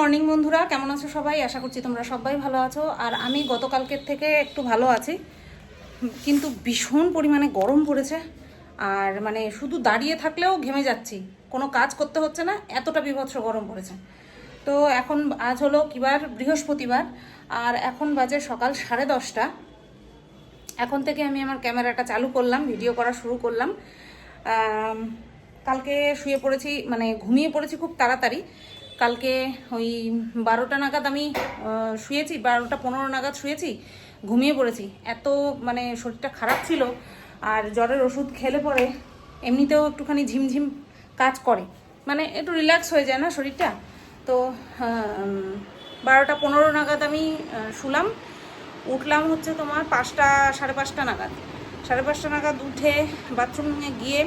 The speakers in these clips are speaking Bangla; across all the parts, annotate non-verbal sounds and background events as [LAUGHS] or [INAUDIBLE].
মর্নিং বন্ধুরা, কেমন আছো সবাই? আশা করছি তোমরা সবাই ভালো আছো। আর আমি গতকালকের থেকে একটু ভালো আছি। কিন্তু ভীষণ পরিমাণে গরম পড়েছে। আর মানে শুধু দাঁড়িয়ে থাকলেও ঘেমে যাচ্ছি। কোনো কাজ করতে হচ্ছে না, এতটা বিভৎস গরম পড়েছে। তো এখন আজ হলো কিবার বৃহস্পতিবার। আর এখন বাজে সকাল সাড়ে দশটা। এখন থেকে আমি আমার ক্যামেরাটা চালু করলাম, ভিডিও করা শুরু করলাম। কালকে শুয়ে পড়েছি মানে ঘুমিয়ে পড়েছি খুব তাড়াতাড়ি। কালকে ওই বারোটা নাগাদ আমি শুয়েছি, বারোটা পনেরো নাগাদ শুয়েছি, ঘুমিয়ে পড়েছি। এত মানে শরীরটা খারাপ ছিল আর জ্বরের ওষুধ খেলে পরে এমনিতেও একটুখানি ঝিমঝিম কাজ করে। মানে একটু রিল্যাক্স হয়ে যায় না শরীরটা? তো বারোটা পনেরো নাগাদ আমি শুলাম। উঠলাম হচ্ছে তোমার পাঁচটা, সাড়ে পাঁচটা নাগাদ। সাড়ে পাঁচটা নাগাদ উঠে বাথরুমে গিয়ে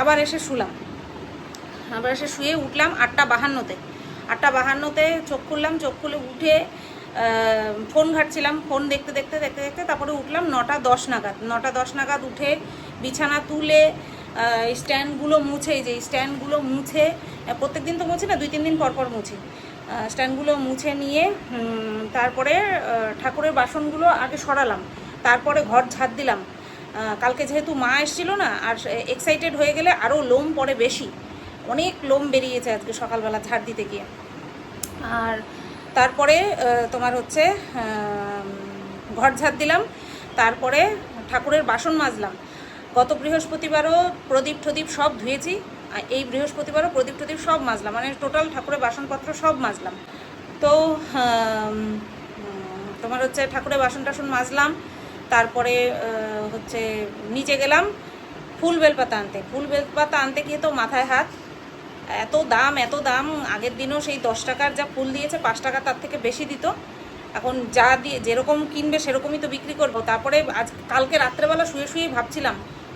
আবার এসে শুলাম। আবার এসে শুয়ে উঠলাম আটটা বাহান্নতে। আটটা বাহান্নতে চোখ খুললাম, চোখ খুলে উঠে ফোন ঘাটছিলাম, ফোন দেখতে দেখতে দেখতে দেখতে তারপরে উঠলাম নটা দশ নাগাদ। নটা দশ নাগাদ উঠে বিছানা তুলে স্ট্যান্ডগুলো মুছে যে স্ট্যান্ডগুলো মুছে প্রত্যেক দিন তো মুছি না, দুই তিন দিন পর পর মুছি। স্ট্যান্ডগুলো মুছে নিয়ে তারপরে ঠাকুরের বাসনগুলো আগে সরালাম, তারপরে ঘর ঝাড় দিলাম। কালকে যেহেতু মা এসেছিল না, আর এক্সাইটেড হয়ে গেলে আরও লোম পড়ে বেশি। অনেক লোম বেরিয়েছে আজকে সকালবেলা ঝাড় দিতে গিয়ে। আর তারপরে তোমার হচ্ছে ঘর ঝাড় দিলাম, তারপরে ঠাকুরের বাসন মাজলাম। গত বৃহস্পতিবারও প্রদীপ টদীপ সব ধুয়েছি, আর এই বৃহস্পতিবারও প্রদীপ টদীপ সব মাজলাম মানে টোটাল ঠাকুরের বাসনপত্র সব মাজলাম। তো তোমার হচ্ছে ঠাকুরের বাসন টাসন মাজলাম, তারপরে হচ্ছে নিচে গেলাম ফুল বেলপাতা আনতে। ফুল বেলপাতা আনতে গিয়ে তো মাথায় হাত এত দাম এত দাম, আগের দিনও সেই দশ টাকার যা ফুল দিয়েছে, পাঁচ টাকা তার থেকে বেশি দিত। এখন যা দিয়ে, যেরকম কিনবে সেরকমই তো বিক্রি করব। তারপরে আজ, কালকে রাত্রেবেলা শুয়ে শুয়েই ভাবছিলাম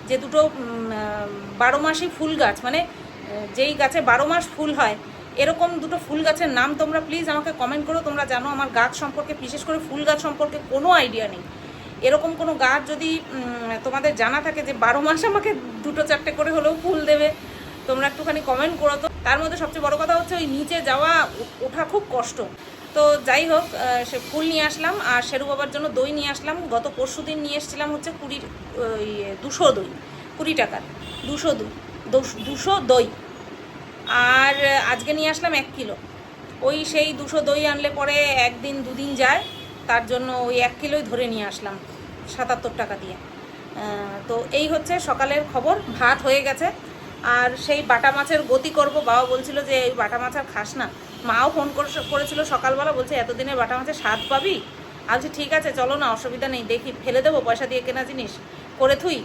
যে দুটো বারো মাসই ফুল গাছ মানে যেই গাছে বারো মাস ফুল হয়, এরকম দুটো ফুল গাছের নাম তোমরা প্লিজ আমাকে কমেন্ট করো। তোমরা জানো আমার গাছ সম্পর্কে, বিশেষ করে ফুল গাছ সম্পর্কে কোনো আইডিয়া নেই। এরকম কোনো গাছ যদি তোমাদের জানা থাকে যে বারো মাস আমাকে দুটো চারটে করে হলেও ফুল দেবে তোমরা একটুখানি কমেন্ট করো তো। তার মধ্যে সবচেয়ে বড় কথা হচ্ছে ওই নিচে যাওয়া ওঠা খুব কষ্ট। তো যাই হোক সে ফুল নিয়ে আসলাম, আর শেরু বাবার জন্য দই নিয়ে আসলাম। গত পরশু দিন নিয়ে এসেছিলাম হচ্ছে কুড়ি ওই দুশো দই, কুড়ি টাকার, দুশো দই দুশো দই। আর আজকে নিয়ে আসলাম এক কিলো। ওই সেই দুশো দই আনলে পরে একদিন, দুদিন যায়, তার জন্য ওই এক কিলোই ধরে নিয়ে আসলাম, সাতাত্তর টাকা দিয়ে। তো এই হচ্ছে সকালের খবর, ভাত হয়ে গেছে। আর সেই বাটা মাছের গতি করব। বাবা বলছিল যে, এই বাটা মাছ আর খাস না। মাও ফোন করে- করেছিল সকালবেলা, বলছে এতদিনের বাটা মাছের স্বাদ পাবি? আলছি ঠিক আছে, চলো না, অসুবিধা নেই, দেখি, ফেলে দেবো পয়সা দিয়ে কেনা জিনিস, করে থুই,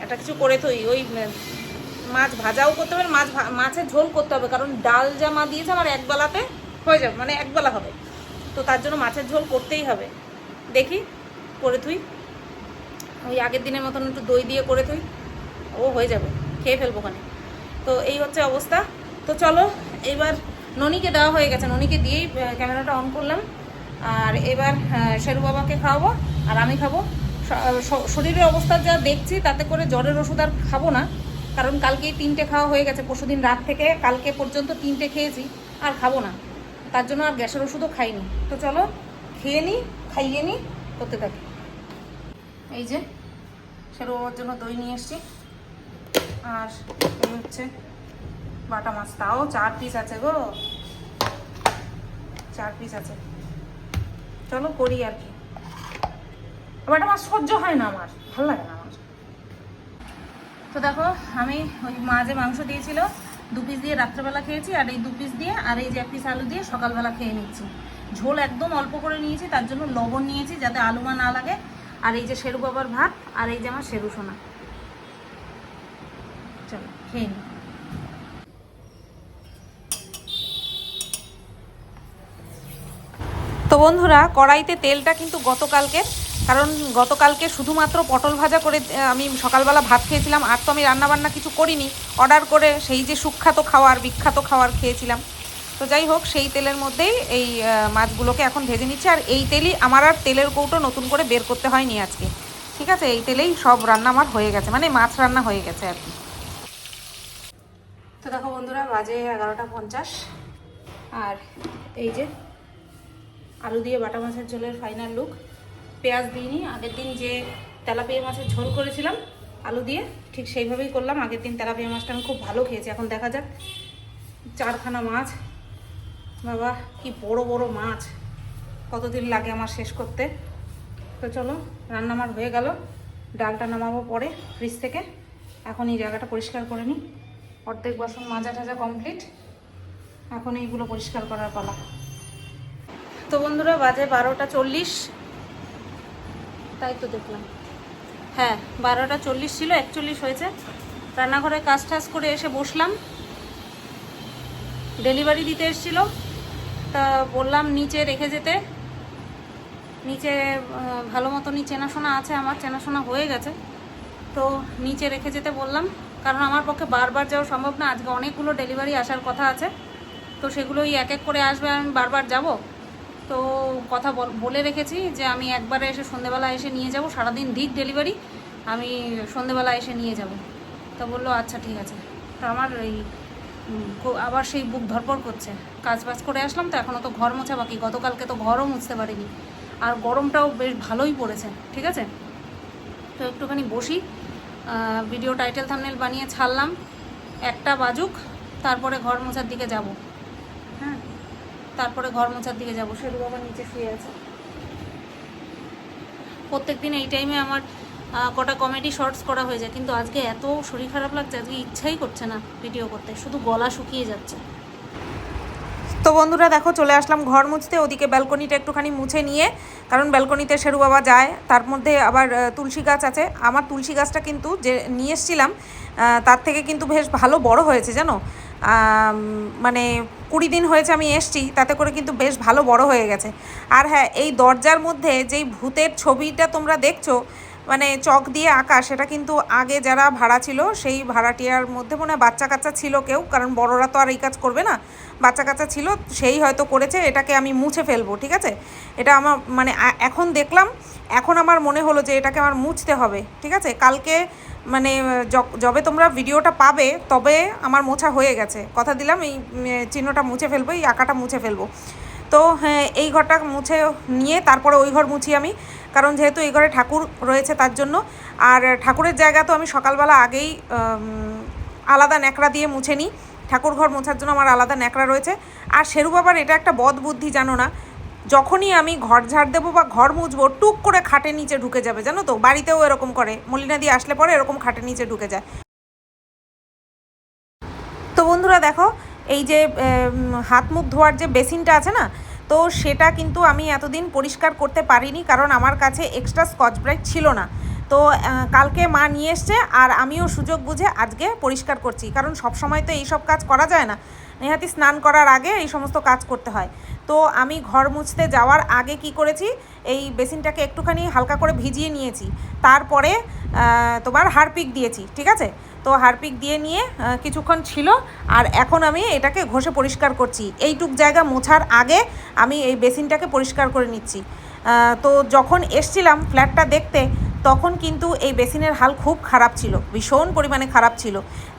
একটা কিছু করে থুই। ওই মাছ ভাজাও করতে হবে মাছ মাছের ঝোল করতে হবে, কারণ ডাল যা মা দিয়েছে, আমার একবেলাতে হয়ে যাবে মানে একবেলা হবে। তো তার জন্য মাছের ঝোল করতেই হবে। দেখি, করে থুই। ওই আগের দিনের মতন একটু দই দিয়ে করে থুই, ও হয়ে যাবে। খেয়ে ফেলব ওখানে। তো এই হচ্ছে অবস্থা। তো চলো, এবার ননিকে দেওয়া হয়ে গেছে। ননিকে দিয়েই ক্যামেরাটা অন করলাম। আর এবার শেরু বাবাকে খাওয়াবো আর আমি খাব। শরীরের অবস্থা যা দেখছি, তাতে করে জ্বরের ওষুধ আর খাব না। কারণ কালকেই তিনটে খাওয়া হয়ে গেছে। পরশুদিন রাত থেকে কালকে পর্যন্ত তিনটে খেয়েছি, আর খাব না। তার জন্য আর গ্যাসের ওষুধও খাইনি। তো চলো, খেয়ে নিই খাইয়ে নিই করতে থাকি। এই যে বাবার জন্য দই নিয়ে এসছি। আর এই হচ্ছে বাটা মাছ। তাও চার পিস আছে গো। চার পিস আছে। চলো করি আর কি। বাটা মাছ সহ্য হয় না আমার। ভালো লাগে না আমার। তো দেখো, আমি ওই মা যে মাংস দিয়েছিল, দু পিস দিয়ে রাত্রেবেলা খেয়েছি, আর এই দু পিস দিয়ে, আর এই যে এক পিস আলু দিয়ে সকালবেলা খেয়ে নিচ্ছি। ঝোল একদম অল্প করে নিয়েছি, তার জন্য লবণ নিয়েছি যাতে আলুমা না লাগে। আর এই যে শেরু বাবার ভাত, আর এই যে আমার শেরু সোনা। খেয়ে নিই তো বন্ধুরা, কড়াইতে তেলটা কিন্তু গতকালকের কারণ গতকালকে শুধুমাত্র পটল ভাজা করে আমি সকালবেলা ভাত খেয়েছিলাম, আর তো আমি রান্নাবান্না কিছু করিনি। অর্ডার করে সেই যে সুখ্যাত খাওয়ার, বিখ্যাত খাওয়ার খেয়েছিলাম। তো যাই হোক, সেই তেলের মধ্যেই এই মাছগুলোকে এখন ভেজে নিচ্ছি, আর এই তেলই আমার আর তেলের কৌটো নতুন করে বের করতে হয়নি আজকে। ঠিক আছে, এই তেলেই সব রান্না আমার হয়ে গেছে মানে মাছ রান্না হয়ে গেছে আর কি। তো দেখো বন্ধুরা, বাজে এগারোটা পঞ্চাশ। আর এই যে আলু দিয়ে বাটা মাছের ঝোলের ফাইনাল লুক পেঁয়াজ দিইনি, আগের দিন যে তেলাপিয়া মাছের ঝোল করেছিলাম আলু দিয়ে, ঠিক সেইভাবেই করলাম। আগের দিন তেলাপিয়া মাছটা আমি খুব ভালো খেয়েছি, এখন দেখা যাক। চারখানা মাছ। বাবা, কি বড় বড় মাছ। কতদিন লাগে আমার শেষ করতে? তো চলো, রান্না আমার হয়ে গেল। ডালটা নামাবো পরে ফ্রিজ থেকে। এখন এই জায়গাটা পরিষ্কার করে নিই। অর্ধেক বাসন মাজা টাজা কমপ্লিট এখন এইগুলো পরিষ্কার করার পালা। তো বন্ধুরা বাজে বারোটা চল্লিশ। তাই তো দেখলাম। হ্যাঁ বারোটা চল্লিশ ছিল একচল্লিশ হয়েছে। রান্নাঘরে কাজ টাজ করে এসে বসলাম। ডেলিভারি দিতে এসেছিল। তা বললাম নিচে রেখে যেতে। নিচে ভালো মতনই চেনাশোনা আছে আমার চেনাশোনা হয়ে গেছে। তো নিচে রেখে যেতে বললাম। কারণ আমার পক্ষে বারবার যাওয়া সম্ভব না। আজকে অনেকগুলো ডেলিভারি আসার কথা আছে। তো সেগুলোই এক এক করে আসবে, আমি বারবার যাব। তো কথা বল- রেখেছি যে আমি একবারে এসে সন্ধেবেলা এসে নিয়ে যাব। সারাদিন দিক ডেলিভারি আমি সন্ধেবেলা এসে নিয়ে যাব। তা বলল আচ্ছা ঠিক আছে। তো আমার এই আবার সেই বুক ধরপড় করছে। কাজ বাজ করে আসলাম তো এখনও তো ঘর মোছা বাকি। গতকালকে তো ঘরও মুছতে পারিনি। আর গরমটাও বেশ ভালোই পড়েছে, ঠিক আছে? তো একটুখানি বসি। ভিডিও টাইটেল থামনেল বানিয়ে ছাড়লাম। একটা বাজুক, তারপরে ঘর মোছার দিকে যাব। হ্যাঁ তারপরে ঘর মোছার দিকে যাব। সেরু বাবা নিচে শুয়ে আছে। প্রত্যেক দিন এই টাইমে আমার কটা কমেডি শর্টস করা হয়ে যায়। কিন্তু আজকে এত শরীর খারাপ লাগছে, আজকে ইচ্ছাই করছে না ভিডিও করতে। শুধু গলা শুকিয়ে যাচ্ছে। তো বন্ধুরা দেখো চলে আসলাম ঘর মুছতে, ওদিকে ব্যালকনিটা একটুখানি মুছে নিয়ে, কারণ ব্যালকনিতে শেরু বাবা যায়, তার মধ্যে আবার তুলসী গাছ আছে। আমার তুলসী গাছটা কিন্তু যে নিয়ে এসছিলাম তার থেকে কিন্তু বেশ ভালো বড় হয়েছে, জানো? মানে কুড়ি দিন হয়েছে আমি এসছি, তাতে করে কিন্তু বেশ ভালো বড় হয়ে গেছে। আর হ্যাঁ এই দরজার মধ্যে যেই ভূতের ছবিটা তোমরা দেখছ মানে চক দিয়ে আঁকা, সেটা কিন্তু আগে যারা ভাড়া ছিল, সেই ভাড়াটিয়ার মধ্যে মনে হয় বাচ্চা কাচ্চা ছিল কেউ, কারণ বড়রা তো আর এই কাজ করবে না। বাচ্চা কাচ্চা ছিল, সেই হয়তো করেছে, এটাকে আমি মুছে ফেলব, ঠিক আছে? এটা আমার মানে এখন দেখলাম, এখন আমার মনে হলো যে এটাকে আমার মুছতে হবে, ঠিক আছে? কালকে মানে যবে তোমরা ভিডিওটা পাবে, তবে আমার মোছা হয়ে গেছে। কথা দিলাম, এই চিহ্নটা মুছে ফেলব, এই আঁকাটা মুছে ফেলব। তো হ্যাঁ এই ঘরটা মুছে নিয়ে, তারপরে ওই ঘর মুছি আমি। কারণ যেহেতু এই ঘরে ঠাকুর রয়েছে তার জন্য। আর ঠাকুরের জায়গা তো আমি সকালবেলা আগেই আলাদা ন্যাকড়া দিয়ে মুছে নিই। ঠাকুর ঘর মোছার জন্য আমার আলাদা ন্যাকড়া রয়েছে। আর শেরু বাবার এটা একটা বদ বুদ্ধি, জানো না? যখনই আমি ঘর ঝাড় দেবো বা ঘর মুছবো, টুক করে খাটের নিচে ঢুকে যাবে, জানো তো? বাড়িতেও এরকম করে। মলিনা দিয়ে আসলে পরে এরকম খাটের নিচে ঢুকে যায়। তো বন্ধুরা দেখো, এই যে হাত মুখ ধোয়ার যে বেসিনটা আছে না তো সেটা কিন্তু আমি এতদিন পরিষ্কার করতে পারিনি, কারণ আমার কাছে এক্সট্রা স্কচ ব্রাইট ছিল না। তো কালকে মা নিয়ে এসছে আর আমিও সুযোগ বুঝে আজকে পরিষ্কার করছি, কারণ সব সময় তো এইসব কাজ করা যায় না। নেহাতি স্নান করার আগে এই সমস্ত কাজ করতে হয়। তো আমি ঘর মুছতে যাওয়ার আগে কি করেছি, এই বেসিনটাকে একটুখানি হালকা করে ভিজিয়ে নিয়েছি। তারপরে তোমার হারপিক দিয়েছি, ঠিক আছে? তো হারপিক দিয়ে নিয়ে কিছুক্ষণ ছিল, আর এখন আমি এটাকে ঘষে পরিষ্কার করছি। এইটুক জায়গা মোছার আগে আমি এই বেসিনটাকে পরিষ্কার করে নিচ্ছি। তো যখন এসছিলাম ফ্ল্যাটটা দেখতে, তখন কিন্তু এই বেসিনের হাল খুব খারাপ ছিল, ভীষণ পরিমাণে খারাপ ছিল।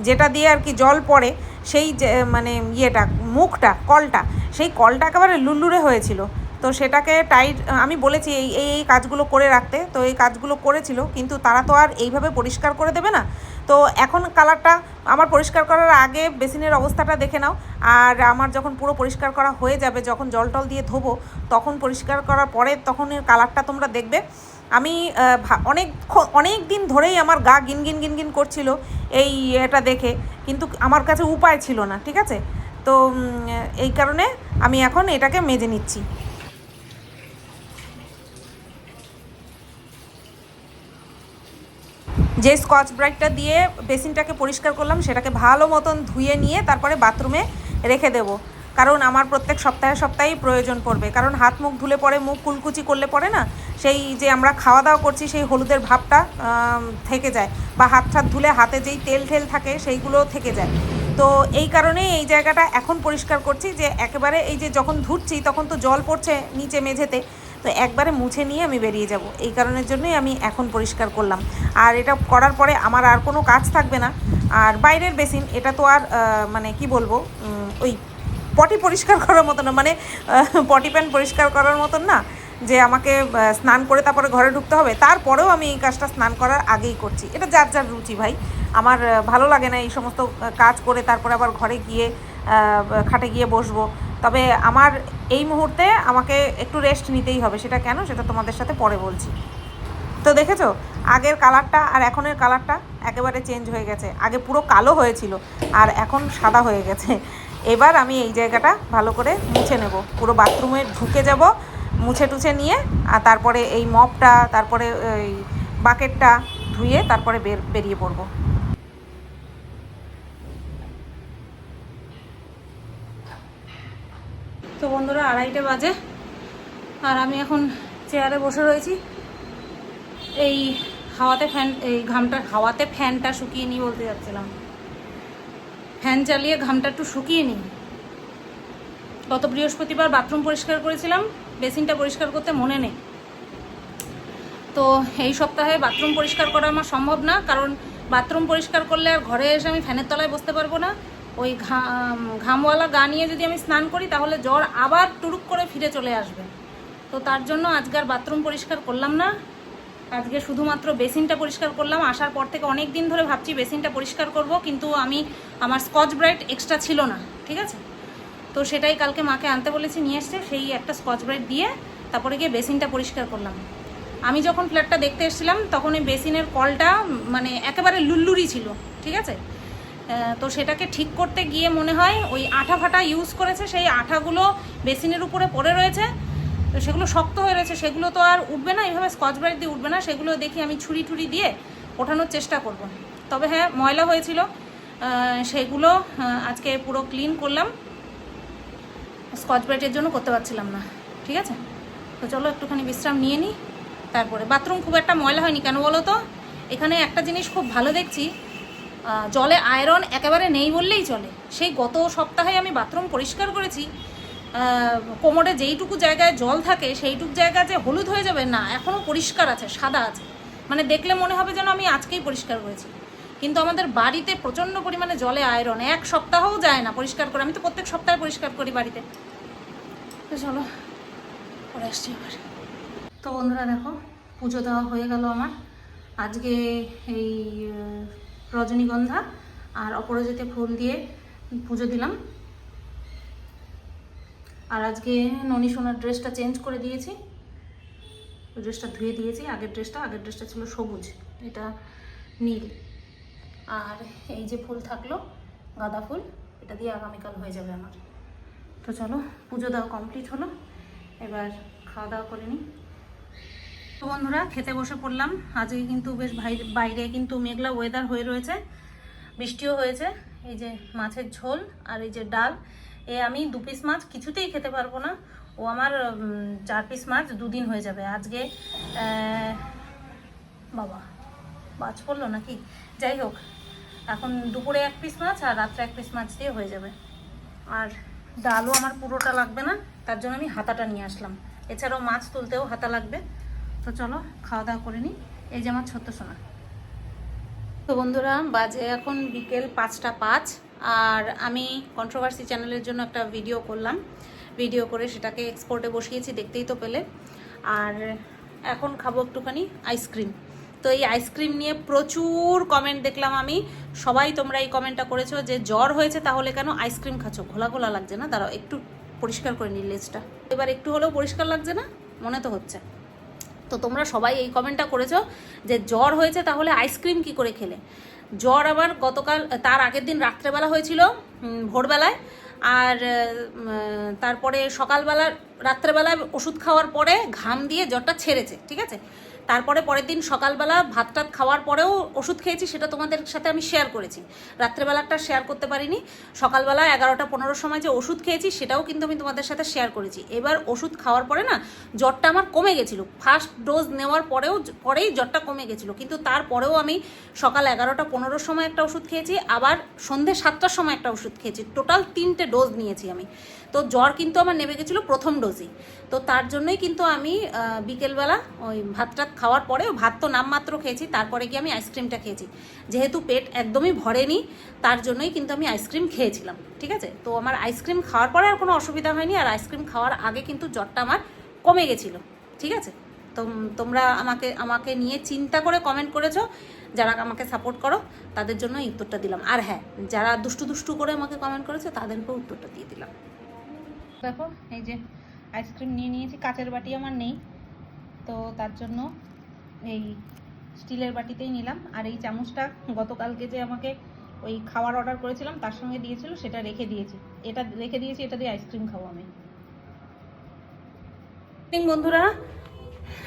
যেটা দিয়ে আর কি জল পড়ে, সেই মানে ইয়েটা, মুখটা, কলটা, সেই কলটা একেবারে লুলুরে হয়েছিল। তো সেটাকে টাইট আমি বলেছি এই এই কাজগুলো করে রাখতে। তো এই কাজগুলো করেছিল, কিন্তু তারা তো আর এইভাবে পরিষ্কার করে দেবে না। তো এখন কালারটা আমার পরিষ্কার করার আগে বেসিনের অবস্থাটা দেখে নাও। আর আমার যখন পুরো পরিষ্কার করা হয়ে যাবে, যখন জল টল দিয়ে ধোবো, তখন পরিষ্কার করার পরে তখন এর কালারটা তোমরা দেখবে। আমি অনেক অনেক দিন ধরেই আমার গা গিন গিন গিন গিন করছিল এই এটা দেখে, কিন্তু আমার কাছে উপায় ছিল না, ঠিক আছে? তো এই কারণে আমি এখন এটাকে মেজে নিচ্ছি। যে স্কচ ব্রাইটটা দিয়ে বেসিনটাকে পরিষ্কার করলাম, সেটাকে ভালো মতন ধুয়ে নিয়ে তারপরে বাথরুমে রেখে দেবো। কারণ আমার প্রত্যেক সপ্তাহে সপ্তাহেই প্রয়োজন পড়বে। কারণ হাত মুখ ধুলে পরে মুখ কুলকুচি করলে পরে না, সেই যে আমরা খাওয়া দাওয়া করছি, সেই হলুদের ভাবটা থেকে যায়। বা হাত ঠাত ধুলে হাতে যেই তেল ঠেল থাকে সেইগুলো থেকে যায়। তো এই কারণেই এই জায়গাটা এখন পরিষ্কার করছি যে, একেবারে এই যে যখন ধুচ্ছি, তখন তো জল পড়ছে নিচে মেঝেতে। তো একবারে মুছে নিয়ে আমি বেরিয়ে যাব। এই কারণের জন্যই আমি এখন পরিষ্কার করলাম। আর এটা করার পরে আমার আর কোনো কাজ থাকবে না। আর বাইরের বেসিন, এটা তো আর মানে কি বলব ওই পটি পরিষ্কার করার মতো না মানে পটি প্যান্ট পরিষ্কার করার মতন না, যে আমাকে স্নান করে তারপরে ঘরে ঢুকতে হবে। তারপরেও আমি এই কাজটা স্নান করার আগেই করছি। এটা যার যার রুচি ভাই। আমার ভালো লাগে না এই সমস্ত কাজ করে তারপরে আবার ঘরে গিয়ে খাটে গিয়ে বসবো। তবে আমার এই মুহূর্তে আমাকে একটু রেস্ট নিতেই হবে। সেটা কেন? সেটা তোমাদের সাথে পরে বলছি। তো দেখেছ? আগের কালারটা আর এখনের কালারটা একেবারে চেঞ্জ হয়ে গেছে। আগে পুরো কালো হয়েছিল, আর এখন সাদা হয়ে গেছে। এবার আমি এই জায়গাটা ভালো করে মুছে নেব। পুরো বাথরুমে ঢুকে যাব, মুছে টুছে নিয়ে, আর তারপরে এই মপটা তারপরে এই বাকেটটা ধুয়ে তারপরে বের, বেরিয়ে পড়ব। তো বন্ধুরা, আড়াইটে বাজে। আর আমি এখন চেয়ারে বসে রয়েছি। এই হাওয়াতে ফ্যান এই ঘামটা, হাওয়াতে ফ্যানটা শুকিয়ে নিই বলতে যাচ্ছিলাম। ফ্যান চালিয়ে ঘামটা একটু শুকিয়ে নিই। গত বৃহস্পতিবার বাথরুম পরিষ্কার করেছিলাম বেসিনটা পরিষ্কার করতে মনে নেই। তো এই সপ্তাহে বাথরুম পরিষ্কার করা আমার সম্ভব না, কারণ বাথরুম পরিষ্কার করলে আর ঘরে এসে আমি ফ্যানের তলায় বসতে পারব না। ওই ঘাম ঘামওয়ালা গা নিয়ে যদি আমি স্নান করি, তাহলে জ্বর আবার টুরুক করে ফিরে চলে আসবে। তো তার জন্য আজকে আর বাথরুম পরিষ্কার করলাম না। আজকে শুধুমাত্র বেসিনটা পরিষ্কার করলাম। আসার পর থেকে অনেক দিন ধরে ভাবছি বেসিনটা পরিষ্কার করব, কিন্তু আমি আমার স্কচ ব্রাইট এক্সট্রা ছিল না, ঠিক আছে? তো সেটাই কালকে মাকে আনতে বলেছি, নিয়ে এসছে, সেই একটা স্কচ ব্রাইট দিয়ে তারপরে গিয়ে বেসিনটা পরিষ্কার করলাম। আমি যখন ফ্ল্যাটটা দেখতে এসেছিলাম, তখন এই বেসিনের কলটা মানে একেবারে লুল্লুরি ছিল, ঠিক আছে? তো সেটাকে ঠিক করতে গিয়ে মনে হয় ওই আঠা ফাটা ইউজ করেছে, সেই আঠাগুলো বেসিনের উপরে পড়ে রয়েছে। তো সেগুলো শক্ত হয়ে রয়েছে, সেগুলো তো আর উঠবে না, এইভাবে স্কচ ব্রাইট দিয়ে উঠবে না, সেগুলো দেখি আমি ছুরি টুরি দিয়ে ওঠানোর চেষ্টা করব। তবে হ্যাঁ ময়লা হয়েছিল। সেগুলো আজকে পুরো ক্লিন করলাম। স্কচ ব্রাইটের জন্য করতে পারছিলাম না, ঠিক আছে? তো চলো একটুখানি বিশ্রাম নিয়ে নিই, তারপরে। বাথরুম খুব একটা ময়লা হয়নি কেন বলো তো? এখানে একটা জিনিস খুব ভালো দেখছি জলে আয়রন একেবারে নেই বললেই চলে। সেই গত সপ্তাহে আমি বাথরুম পরিষ্কার করেছি। কোমরে যেইটুকু জায়গায় জল থাকে, সেইটুকু জায়গা যে হলুদ হয়ে যাবে, না এখনও পরিষ্কার আছে, সাদা আছে। মানে দেখলে মনে হবে যেন আমি আজকেই পরিষ্কার করেছি। কিন্তু আমাদের বাড়িতে প্রচণ্ড পরিমাণে জলে আয়রন, এক সপ্তাহও যায় না পরিষ্কার করে। আমি তো প্রত্যেক সপ্তাহে পরিষ্কার করি বাড়িতে। তো চলো আসছি আবার। তো বন্ধুরা দেখো, পুজো দেওয়া হয়ে গেল আমার। আজকে এই রজনীগন্ধা আর অপরাজিতে ফুল দিয়ে পুজো দিলাম। আর আজকে ননী সোনার ড্রেসটা চেঞ্জ করে দিয়েছি। ড্রেসটা ধুয়ে দিয়েছি। আগের ড্রেসটা আগের ড্রেসটা ছিল সবুজ, এটা নীল। আর এই যে ফুল থাকল, গাঁদা ফুল, এটা দিয়ে আগামীকাল হয়ে যাবে আমার। তো চলো, পুজো দেওয়া কমপ্লিট হলো। এবার খাওয়া দাওয়া করে নিই। তো বন্ধুরা, খেতে বসে পড়লাম। আজকে কিন্তু বেশ বাইরে কিন্তু মেঘলা ওয়েদার হয়ে রয়েছে। বৃষ্টিও হয়েছে। এই যে মাছের ঝোল আর এই যে ডাল, এ আমি দু পিস মাছ, কিছুতেই খেতে পারব না। ও আমার চার পিস মাছ দুদিন হয়ে যাবে। আজকে বাবা মাছ পড়ল নাকি? যাই হোক, এখন দুপুরে এক পিস মাছ আর রাত্রে এক পিস মাছ দিয়ে হয়ে যাবে। আর ডালও আমার পুরোটা লাগবে না, তার জন্য আমি হাতাটা নিয়ে আসলাম। এছাড়াও মাছ তুলতেও হাতা লাগবে। তো চলো, খাওয়া দাওয়া করে নিই। এই যে আমার ছোট্ট সোনা। তো বন্ধুরা, বাজে এখন বিকেল পাঁচটা পাঁচ, আর আমি কন্ট্রোভার্সি চ্যানেলের জন্য একটা ভিডিও করলাম। ভিডিও করে সেটাকে এক্সপোর্টে বসিয়েছি, দেখতেই তো পেলে। আর এখন খাব একটুখানি আইসক্রিম তো এই আইসক্রিম নিয়ে প্রচুর কমেন্ট দেখলাম আমি। সবাই তোমরা এই কমেন্টটা করেছ যে, জ্বর হয়েছে, তাহলে কেন আইসক্রিম খাচ্ছ? ঘোলা ঘোলা লাগছে না? দাঁড়াও, একটু পরিষ্কার করে নিই লেজটা এবার একটু হলেও পরিষ্কার লাগছে না? মনে তো হচ্ছে। তো তোমরা সবাই এই কমেন্টটা করেছ যে জ্বর হয়েছে তাহলে আইসক্রিম কি করে খেলে? জ্বর আবার গতকাল, তার আগের দিন রাত্রেবেলা হয়েছিল ভোরবেলায়। আর তারপরে সকালবেলা, রাত্রেবেলায় ওষুধ খাওয়ার পরে ঘাম দিয়ে জ্বরটা ছেড়েছে, ঠিক আছে? তারপরে পরের দিন সকালবেলা ভাত টাত খাওয়ার পরেও ওষুধ খেয়েছি, সেটা তোমাদের সাথে আমি শেয়ার করেছি। রাত্রেবেলাটা শেয়ার করতে পারিনি। সকালবেলা এগারোটা পনেরোর সময় যে ওষুধ খেয়েছি, সেটাও কিন্তু আমি তোমাদের সাথে শেয়ার করেছি। এবার ওষুধ খাওয়ার পরে না, জ্বরটা আমার কমে গেছিল। ফার্স্ট ডোজ নেওয়ার পরেও, পরেই জ্বরটা কমে গেছিল। কিন্তু তারপরেও আমি সকাল এগারোটা পনেরোর সময় একটা ওষুধ খেয়েছি, আবার সন্ধে সাতটার সময় একটা ওষুধ খেয়েছি। টোটাল তিনটে ডোজ নিয়েছি আমি। তো জ্বর কিন্তু আমার নেমে গেছিল প্রথম ডোজেই তো তার জন্যই কিন্তু আমি বিকেলবেলা ওই ভাত টাত খাওয়ার পরেও ভাত তো নামমাত্র খেয়েছি, তারপরে গিয়ে আমি আইসক্রিমটা খেয়েছি। যেহেতু পেট একদমই ভরেনি, তার জন্যই কিন্তু আমি আইসক্রিম খেয়েছিলাম, ঠিক আছে? তো আমার আইসক্রিম খাওয়ার পরে আর কোনো অসুবিধা হয়নি, আর আইসক্রিম খাওয়ার আগে কিন্তু জ্বরটা আমার কমে গেছিল, ঠিক আছে? তো তোমরা আমাকে আমাকে নিয়ে চিন্তা করে কমেন্ট করেছ, যারা আমাকে সাপোর্ট করো, তাদের জন্য উত্তরটা দিলাম। আর হ্যাঁ যারা দুষ্টু দুষ্টু করে আমাকে কমেন্ট করেছে, তাদেরকেও উত্তরটা দিয়ে দিলাম। দেখো, এই যে আইসক্রিম নিয়ে নিয়েছি, কাচের বাটি আমার নেই, তো তার জন্য এই স্টিলের বাটিতেই নিলাম। আর এই চামচটা গতকালকে যে আমাকে ওই খাবার অর্ডার করেছিলাম, তার সঙ্গে দিয়েছিল, সেটা রেখে দিয়েছি। এটা রেখে দিয়েছি, এটা দিয়ে আইসক্রিম খাব আমি। বন্ধুরা,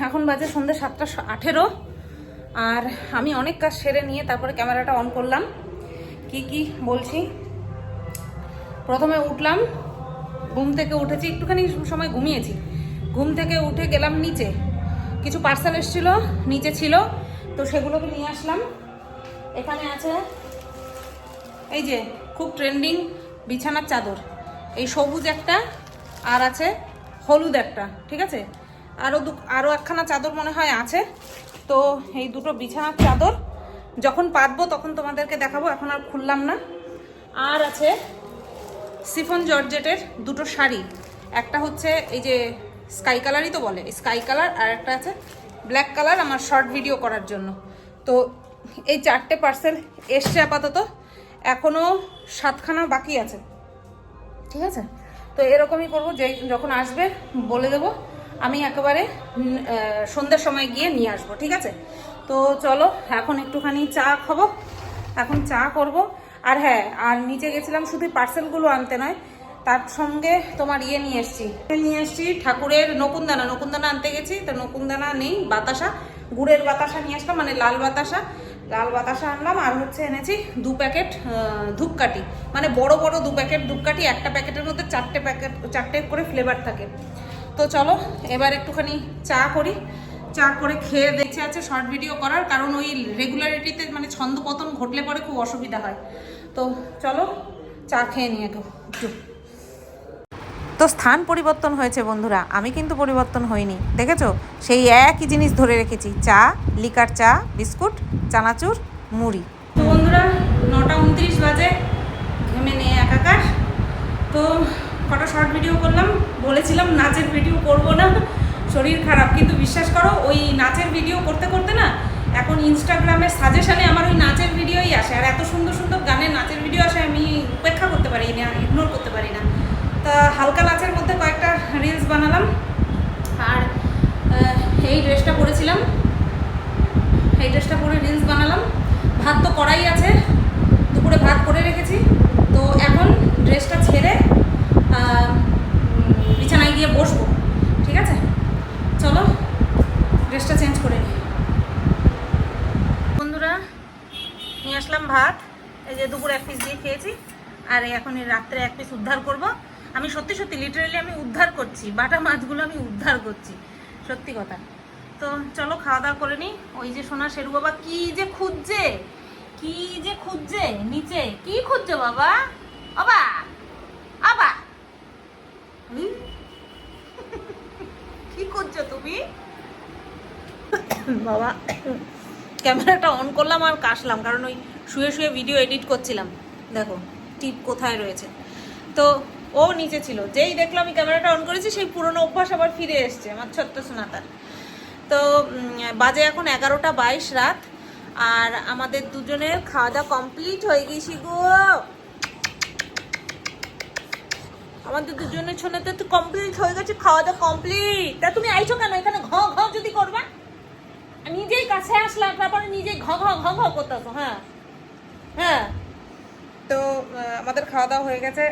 এখন বাজে সন্ধ্যে সাতটা আঠেরো। আর আমি অনেক কাজ সেরে নিয়ে তারপরে ক্যামেরাটা অন করলাম। কি কি বলছি? প্রথমে উঠলাম, ঘুম থেকে উঠেছি, একটুখানি সময় ঘুমিয়েছি। ঘুম থেকে উঠে গেলাম নিচে। কিছু পার্সেল এসেছিল, নিচে ছিল, তো সেগুলোকে নিয়ে আসলাম। এখানে আছে, এই যে খুব ট্রেন্ডিং বিছানার চাদর। এই সবুজ একটা, আর আছে হলুদ একটা, ঠিক আছে? আরও দু আরও একখানা চাদর মনে হয় আছে। তো এই দুটো বিছানার চাদর, যখন পাতবো তখন তোমাদেরকে দেখাবো, এখন আর খুললাম না। আর আছে সিফন জর্জেটের দুটো শাড়ি। একটা হচ্ছে এই যে স্কাই কালারই তো বলে, স্কাই কালার আর একটা আছে ব্ল্যাক কালার আমার শর্ট ভিডিও করার জন্য। তো এই চারটে পার্সেল এসছে আপাতত এখনও সাতখানা বাকি আছে। ঠিক আছে? তো এরকমই করব, যে যখন আসবে বলে দেবো, আমি একেবারে সন্ধ্যের সময় গিয়ে নিয়ে আসব, ঠিক আছে? তো চলো, এখন একটুখানি চা খাব, এখন চা করব। আর হ্যাঁ আর নিচে গেছিলাম শুধু পার্সেলগুলো আনতে নয় তার সঙ্গে তোমার ইয়ে নিয়ে এসছি। নিয়ে এসছি ঠাকুরের নকুনদানা। নকুনদানা আনতে গেছি, তো নকুনদানা নেই, বাতাসা, গুড়ের বাতাসা নিয়ে আসলাম মানে লাল বাতাসা। লাল বাতাসা আনলাম আর হচ্ছে এনেছি দু প্যাকেট ধূপকাঠি। মানে বড় বড় দু প্যাকেট ধূপকাঠি, একটা প্যাকেটের মধ্যে চারটে প্যাকেট, চারটে করে ফ্লেভার থাকে। তো চলো, এবার একটুখানি চা করি। চা করে খেয়ে দেখছে আছে শর্ট ভিডিও করার, কারণ ওই রেগুলারিটিতে মানে ছন্দ পতন ঘটলে পরে খুব অসুবিধা হয়। তো চলো, চা খেয়ে নিয়ে একটু তো স্থান পরিবর্তন হয়েছে বন্ধুরা, আমি কিন্তু পরিবর্তন হইনি, দেখেছ? সেই একই জিনিস ধরে রেখেছি, চা, লিকার চা, বিস্কুট, চানাচুর, মুড়ি। তো বন্ধুরা, নটা উনত্রিশ বাজে, ঘেমে নিয়ে একাকার। তো কটা শর্ট ভিডিও করলাম, বলেছিলাম নাচের ভিডিও করব না, শরীর খারাপ, কিন্তু বিশ্বাস করো, ওই নাচের ভিডিও করতে করতে না, এখন ইনস্টাগ্রামের সাজেশনে আমার ওই নাচের ভিডিওই আসে, আর এত সুন্দর সুন্দর গানের নাচের ভিডিও আসে, আমি উপেক্ষা করতে পারি না ইগনোর করতে পারি না। তা হালকা নাচের মধ্যে কয়েকটা রিলস বানালাম। আর এই ড্রেসটা পরেছিলাম। এই ড্রেসটা পরে রিলস বানালাম। ভাত তো করাই আছে, দুপুরে ভাত করে রেখেছি। তো এখন ড্রেসটা ছেড়ে বিছানায় গিয়ে বসবো, ঠিক আছে? চলো ড্রেসটা চেঞ্জ করে নিই। বন্ধুরা, নিয়ে আসলাম ভাত। এই যে দুপুরে এক পিস দিয়ে খেয়েছি, আর এখন রাত্রে এক পিস উদ্ধার করব। আমি সত্যি সত্যি লিটারেলি আমি উদ্ধার করছি, বাটা মাছগুলো আমি উদ্ধার করছি, সত্যি কথা। তো চলো খাওয়া দাওয়া করে নিই। ওই যে সোনা শেরু বাবা কি যে খুঁজছে, কি যে খুঁজছে নিচে, কি খুঁজছে বাবা? বাবা হুম? [LAUGHS] কি করছ তুমি? [COUGHS] বাবা, ক্যামেরাটা অন করলাম আর কাশলাম, কারণ ওই শুয়ে শুয়ে ভিডিও এডিট করছিলাম। দেখো, টিপ কোথায় রয়েছে। তো ও নিচে ছিল। যেই দেখল আমি ক্যামেরাটা অন করেছি, সেই পুরনো অভ্যাস আবার ফিরে এসছে, আমার ছোট্ট সোনাতার তো বাজে এখন এগারোটা বাইশ রাত, আর আমাদের দুজনের খাওয়া দাওয়া কমপ্লিট হয়ে গেছি গো। আমাদের দুজনের ছনে তো কমপ্লিট হয়ে গেছে খাওয়া দাওয়া কমপ্লিট তা তুমি আইছো কেন? এখানে ঘ ঘ যদি করবা। নিজেই কাছে আসলাম তারপরে নিজেই ঘ ঘ ঘ ঘ করতেছো হ্যাঁ। হ্যাঁ। তো আমাদের খাওয়া দাওয়া হয়ে গেছে।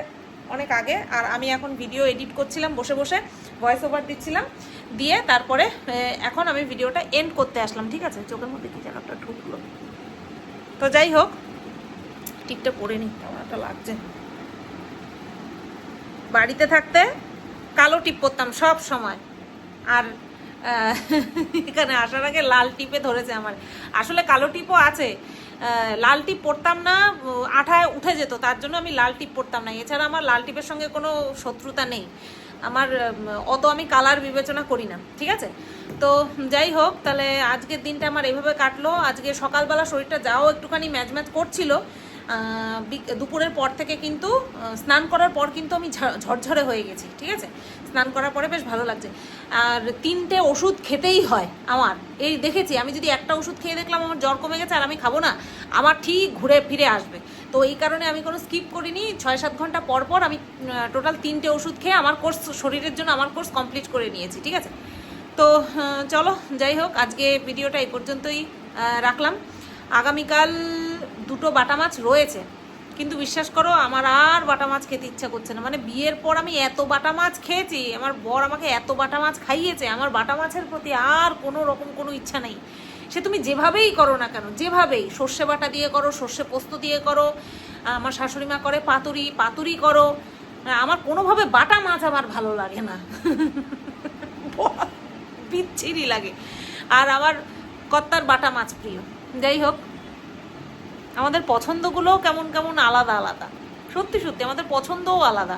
অনেক আগে, আর আমি এখন ভিডিও এডিট করছিলাম, বসে বসে ভয়েস ওভার দিচ্ছিলাম, দিয়ে তারপরে এখন আমি ভিডিওটা এন্ড করতে আসলাম, ঠিক আছে? চোখের মধ্যে কি একটা ঢুকলো। তো যাই হোক টিকটা পরে নি কেমন একটা লাগছে। বাড়িতে থাকতে কালো টিপ পরতাম সব সময়। আর এখানে আসার আগে লাল টিপে ধরেছে আমার। আসলে কালো টিপও আছে লাল টিপ পরতাম না আঠায় উঠে যেত, তার জন্য আমি লাল টিপ পরতাম না। এছাড়া আমার লাল টিপের সঙ্গে কোনো শত্রুতা নেই। আমার অত আমি কালার বিবেচনা করি না, ঠিক আছে? তো যাই হোক, তাহলে আজকের দিনটা আমার এভাবে কাটলো। আজকে সকালবেলা শরীরটা যাও একটুখানি ম্যাচ ম্যাচ করছিল। দুপুরের পর থেকে কিন্তু স্নান করার পর কিন্তু আমি ঝরঝরে হয়ে গেছি, ঠিক আছে? স্নান করার পরে বেশ ভালো লাগছে। আর তিনটে ওষুধ খেতেই হয় আমার। এই দেখেছি, আমি যদি একটা ওষুধ খেয়ে দেখলাম আমার জ্বর কমে গেছে আর আমি খাব না, আমার ঠিক ঘুরে ফিরে আসবে। তো এই কারণে আমি কোনো স্কিপ করিনি ছয় সাত ঘণ্টা পর পর আমি টোটাল তিনটে ওষুধ খেয়ে আমার কোর্স, শরীরের জন্য আমার কোর্স কমপ্লিট করে নিয়েছি, ঠিক আছে? তো চলো, যাই হোক, আজকে ভিডিওটা এই পর্যন্তই রাখলাম। আগামীকাল দুটো বাটা মাছ রয়েছে। কিন্তু বিশ্বাস করো আমার আর বাটা মাছ খেতে ইচ্ছা করছে না। মানে বিয়ের পর আমি এত বাটা মাছ খেয়েছি আমার বর আমাকে এত বাটা মাছ খাইয়েছে আমার বাটা মাছের প্রতি আর কোনো রকম কোনো ইচ্ছা নেই। সে তুমি যেভাবেই করো না কেন যেভাবেই সর্ষে বাটা দিয়ে করো সর্ষে পোস্ত দিয়ে করো আমার শাশুড়ি মা করে পাতুরি পাতুরি করো আমার কোনোভাবে বাটা মাছ আমার ভালো লাগে না। বিচ্ছিরি লাগে। আর আমার কত্তার বাটা মাছ প্রিয়। যাই হোক আমাদের পছন্দগুলোও কেমন কেমন আলাদা আলাদা। সত্যি সত্যি, আমাদের পছন্দও আলাদা।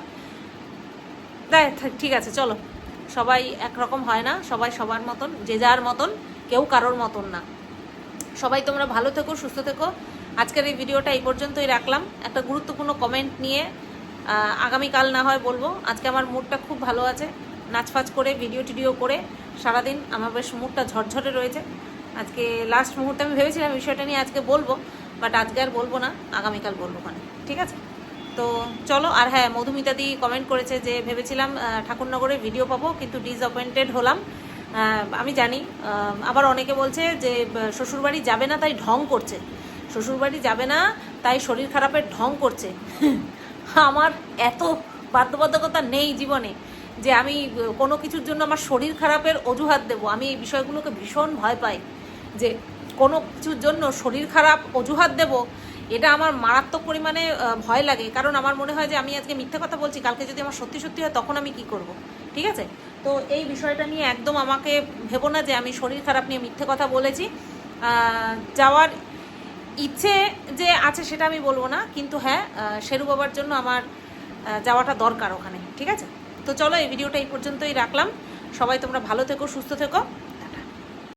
দেখ ঠিক আছে, চলো। সবাই একরকম হয় না, সবাই সবার মতন, যে যার মতন, কেউ কারোর মতন না। সবাই তোমরা ভালো থেকো, সুস্থ থেকো। আজকের এই ভিডিওটা এই পর্যন্তই রাখলাম। একটা গুরুত্বপূর্ণ কমেন্ট নিয়ে আগামীকাল না হয় বলব। আজকে আমার মুডটা খুব ভালো আছে। নাচফাচ করে ভিডিও টিডিও করে, সারাদিন আমার বেশ মুডটা ঝরঝরে রয়েছে। আজকে লাস্ট মুহূর্তে আমি ভেবেছিলাম বিষয়টা নিয়ে আজকে বলব। বাট আজকে আর বলব না, আগামীকাল বলব মানে ঠিক আছে? তো চলো, আর হ্যাঁ মধুমিতাদি কমেন্ট করেছে যে ভেবেছিলাম ঠাকুরনগরে ভিডিও পাবো, কিন্তু ডিসঅপয়েন্টেড হলাম। আমি জানি আবার অনেকে বলছে যে শ্বশুরবাড়ি যাবে না, তাই ঢং করছে। শ্বশুরবাড়ি যাবে না, তাই শরীর খারাপের ঢং করছে। [LAUGHS] আমার এত বাধ্যবাধকতা নেই জীবনে যে আমি কোনো কিছুর জন্য আমার শরীর খারাপের অজুহাত দেব। আমি এই বিষয়গুলোকে ভীষণ ভয় পাই যে কোনো কিছুর জন্য শরীর খারাপ, অজুহাত দেব, এটা আমার মারাত্মক পরিমাণে ভয় লাগে। কারণ আমার মনে হয় যে আমি আজকে মিথ্যে কথা বলছি, কালকে যদি আমার সত্যি সত্যি হয় তখন আমি কি করব? ঠিক আছে? তো এই বিষয়টা নিয়ে একদম আমাকে ভেবো না যে আমি শরীর খারাপ নিয়ে মিথ্যে কথা বলেছি। যাওয়ার ইচ্ছে যে আছে সেটা আমি বলব না, কিন্তু হ্যাঁ শেরু বাবার জন্য আমার যাওয়াটা দরকার ওখানে। ঠিক আছে? তো চলো এই ভিডিওটা এই পর্যন্তই রাখলাম। সবাই তোমরা ভালো থেকো, সুস্থ থেকো।